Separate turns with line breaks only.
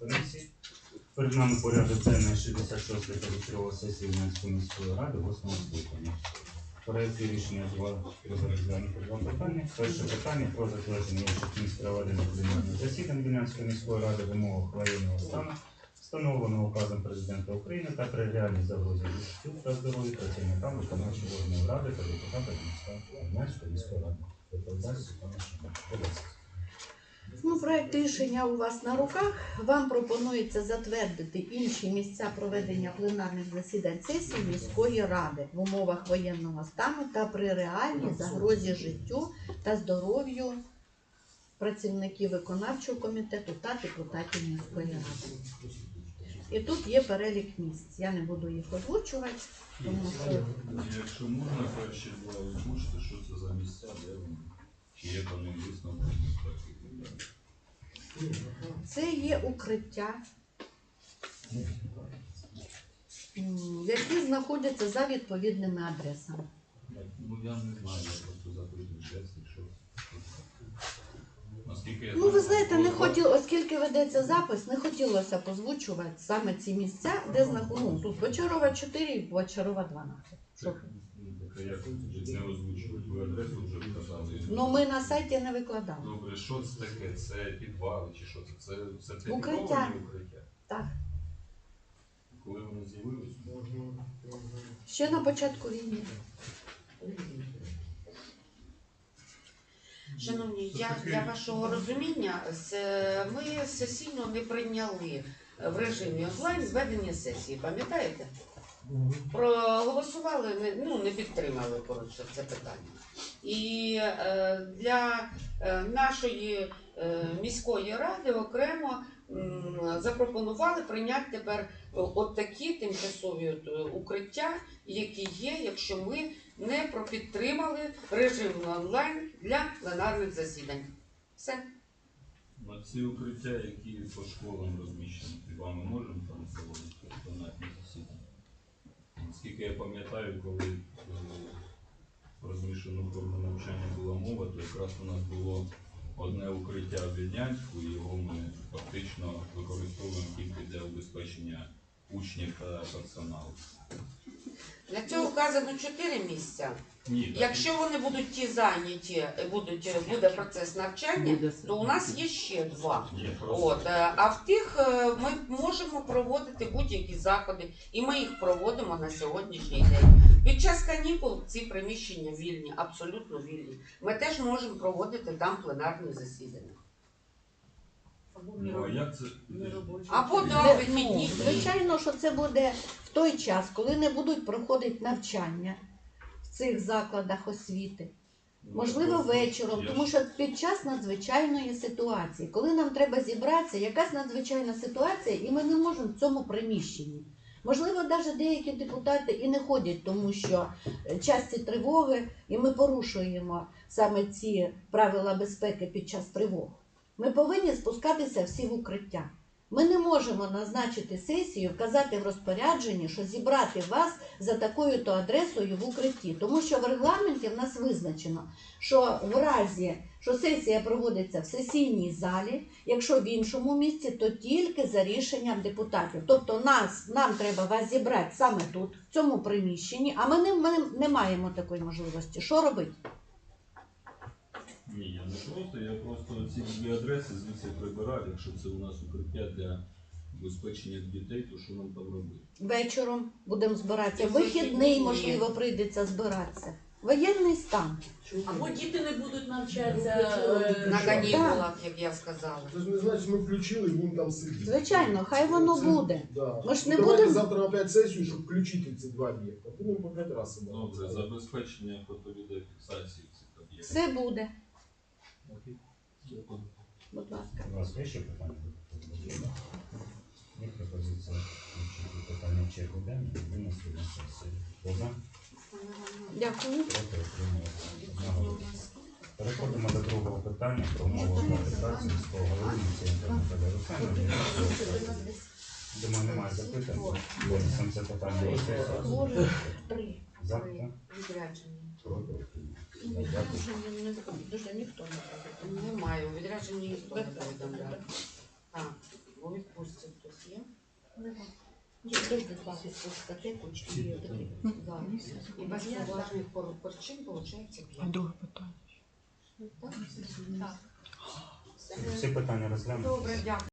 комісій. Перед нами порядок денний 66-ї позачергова сесії Вінницької міської ради 8 скликання. Проєкт рішення розглянути два питання. Перше питання про затвердження місць проведення пленарних засідань Вінницької міської ради в умовах воєнного стану, встановленого указом президента України та при реальній загрозі життю та здоров'ю працівникам виконавчої органів ради та депутата Вінницької міської ради. Доповідач Світлана Шимон.
Ну, проект рішення у вас на руках. Вам пропонується затвердити інші місця проведення пленарних засідань сесії міської ради в умовах воєнного стану та при реальній загрозі життю та здоров'ю працівників виконавчого комітету та депутатів міської ради. І тут є перелік місць. Я не буду їх озвучувати, тому що
Якщо можна, два озвучити, що це за місця, де вони, чи є там так
це є укриття, які знаходяться за відповідними адресами.
Ну я не знаю, я просто запитую чесно, що. Наскільки я
Ну, ви знаєте, не хотіло, оскільки ведеться запис, не хотілося позвучувати саме ці місця, де знаходяться. Ну, тут Бочарова 4 і Бочарова 12. Що?
Ну, як не озвучувати? Ви адресу вже вказали.
Ну, ми на сайті не викладали.
Добре, що це таке? Це підвали чи що це? Це сертифіковані
Укриття.
укриття?
Так.
Коли вони з'явилися?
Ще на початку війни.
Шановні, я для вашого розуміння, з- ми сесійно не прийняли в режимі онлайн зведення сесії, пам'ятаєте? Проголосували, не- ну не підтримали коротше це питання. І е, для е, нашої е, міської ради окремо запропонували прийняти тепер от такі тимчасові е, укриття, які є, якщо ми не пропідтримали режим онлайн для пленарних засідань. Все.
На ці укриття, які по школам розміщені, хіба ми можемо там проводити пленарні засідання? Наскільки я пам'ятаю, коли е, про форму навчання була мова, то якраз у нас було одне укриття в Вільнянську, його ми фактично використовуємо тільки для убезпечення учнів та персоналу.
Для цього вказано чотири місця.
Ні, так,
Якщо вони будуть ті зайняті, е, будуть е, буде процес навчання, то у нас є ще два.
Ні, просто
От, е, а в тих е, ми можемо проводити будь-які заходи, і ми їх проводимо на сьогоднішній день. Під час канікул ці приміщення вільні, абсолютно вільні. Ми теж можемо проводити там пленарні засідання.
Ну, а як це?
Або да, вихідні
ну,
дні.
звичайно, що це буде в той час, коли не будуть проходити навчання в цих закладах освіти. Можливо,
Просто
вечором,
я
тому
ж-
що під час надзвичайної ситуації, коли нам треба зібратися, якась надзвичайна ситуація, і ми не можемо в цьому приміщенні. Можливо, навіть деякі депутати і не ходять, тому що е, часті тривоги, і ми порушуємо саме ці правила безпеки під час тривог. Ми повинні спускатися всі в укриття. Ми не можемо назначити сесію, вказати в розпорядженні, що зібрати вас за такою-то адресою в укритті, тому що в регламенті в нас визначено, що в разі, що сесія проводиться в сесійній залі, якщо в іншому місці, то тільки за рішенням депутатів. Тобто нас, нам треба вас зібрати саме тут, в цьому приміщенні, а ми не, ми не маємо такої можливості. Що робити?
Ні, я не просто, я просто ці дві адреси звідси прибирав, якщо це у нас укриття для забезпечення дітей, то що нам там робити?
Вечором будемо збиратися. Вихідний, можливо, прийдеться збиратися. Воєнний стан.
Або діти не будуть навчатися.
На
е,
канікулах, як я сказала.
Це ж не значить, ми включили і будемо там сидіти.
Звичайно, хай воно
Це-
буде.
Да.
Ми ж не
Ну, давайте
будемо-
завтра опять сесію, щоб включити ці два об'єкти. Будемо по п'ять разів.
Добре, забезпечення фотовідеофіксації цих об'єктів.
Все буде. Будь ласка.
У вас є ще питання? Є пропозиція включити питання в черgu денну і винести на сесію. Хто за?
Дякую.
Проти. Переходимо до другого питання про умови оплати міського голови Наталя Руслана. Думаю, немає запитань. Винесемо це питання. Завтра.
Відрядження.
Проти. Ну,
дуже, не, дуже ніхто не ходить.
Немає, у відрядженні ніхто не повідомляє. А, у відпустці
хтось є? Тільки два відпустка, ти кучки є. Да.
І без поважних причин виходить
А
п'ять.
друге питання.
Так?
Всі питання розглянули.
Добре, дякую.